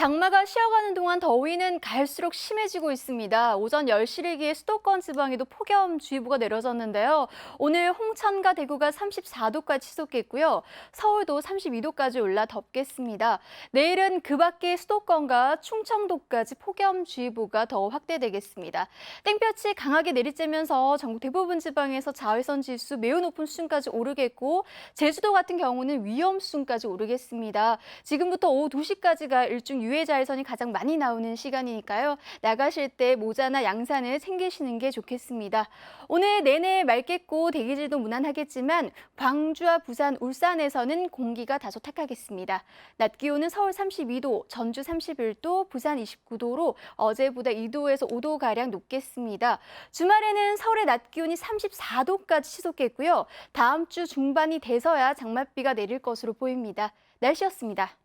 장마가 쉬어가는 동안 더위는 갈수록 심해지고 있습니다. 오전 10시를 기해 수도권 지방에도 폭염주의보가 내려졌는데요. 오늘 홍천과 대구가 34도까지 치솟겠고요. 서울도 32도까지 올라 덥겠습니다. 내일은 그 밖의 수도권과 충청도까지 폭염주의보가 더 확대되겠습니다. 땡볕이 강하게 내리쬐면서 전국 대부분 지방에서 자외선 지수 매우 높은 수준까지 오르겠고 제주도 같은 경우는 위험 수준까지 오르겠습니다. 지금부터 오후 2시까지가 일중 유해 자외선이 가장 많이 나오는 시간이니까요. 나가실 때 모자나 양산을 챙기시는 게 좋겠습니다. 오늘 내내 맑겠고 대기질도 무난하겠지만 광주와 부산, 울산에서는 공기가 다소 탁하겠습니다. 낮 기온은 서울 32도, 전주 31도, 부산 29도로 어제보다 2도에서 5도 가량 높겠습니다. 주말에는 서울의 낮 기온이 34도까지 치솟겠고요. 다음 주 중반이 돼서야 장맛비가 내릴 것으로 보입니다. 날씨였습니다.